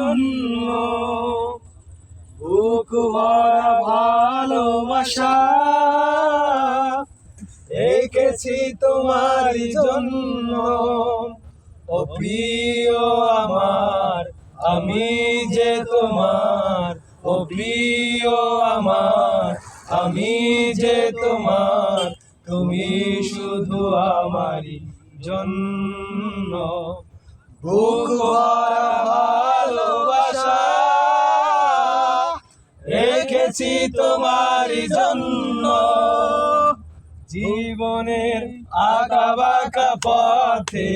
জন্য। বুক ভরা ভালোবাসা রেখেছি তোমারই জন্য। ও প্রিয় আমার, আমি যে তোমার, ও প্রিয় আমার, আমি যে তোমার, তুমি শুধু আমারই জন্য। বুক ভরা রেখেছি তোমারই জন্য। জীবনের আঁকা বাঁকা পথে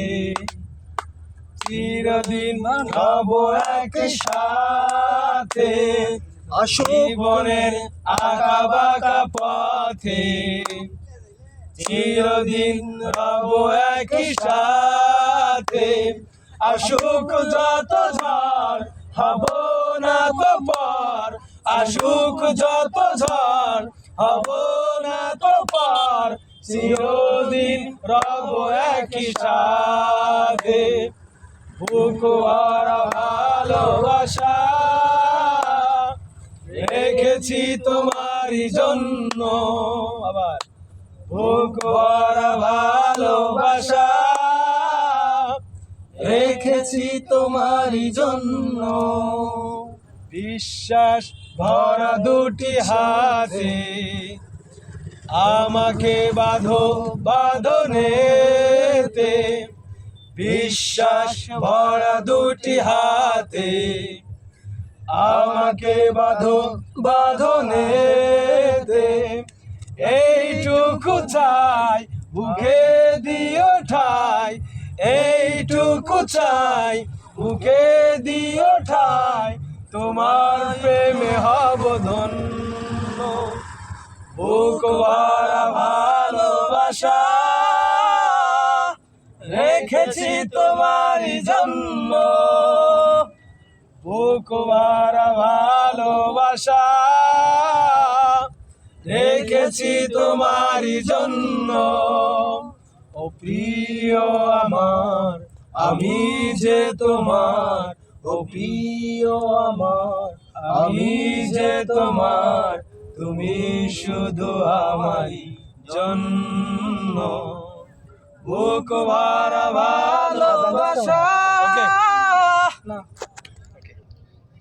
চিরদিন হব এক সাথে জীবনের আঁকা বাঁকা পথে চিরদিন রব এক সাথে আসুক যত ঝড়, হব না তো পর আসুক যত ঝড়, হব না তো পর। চিরদিন রব এক সাথে। বুক আর ভালোবাসা রেখেছি তোমারই জন্য। আবার বুক ভরা ভালোবাসা রেখেছি তোমারই জন্য। বিশ্বাস ভরা দুটি হাতে। আমাকে বাঁধো বাঁধনেতে। বিশ্বাস ভরা দুটি হাতে। আমাকে বাঁধো বাঁধনেতে। এইটুকু চাই, বুকে দিও ঠাই। এইটুকু চাই, বুকে দিও ঠাই। তোমার প্রেমে হব ধন্য। বুক ভালোবাসা রেখেছি তোমারই জন্য। বুক ভালোবাসা রেখেছি তোমারই জন্য। ও প্রিয় আমার, আমি যে তোমার ও প্রিয় আমার আমি যে তোমার তুমি শুধু আমারই জন্ম বুক ভরা ভালোবাসা।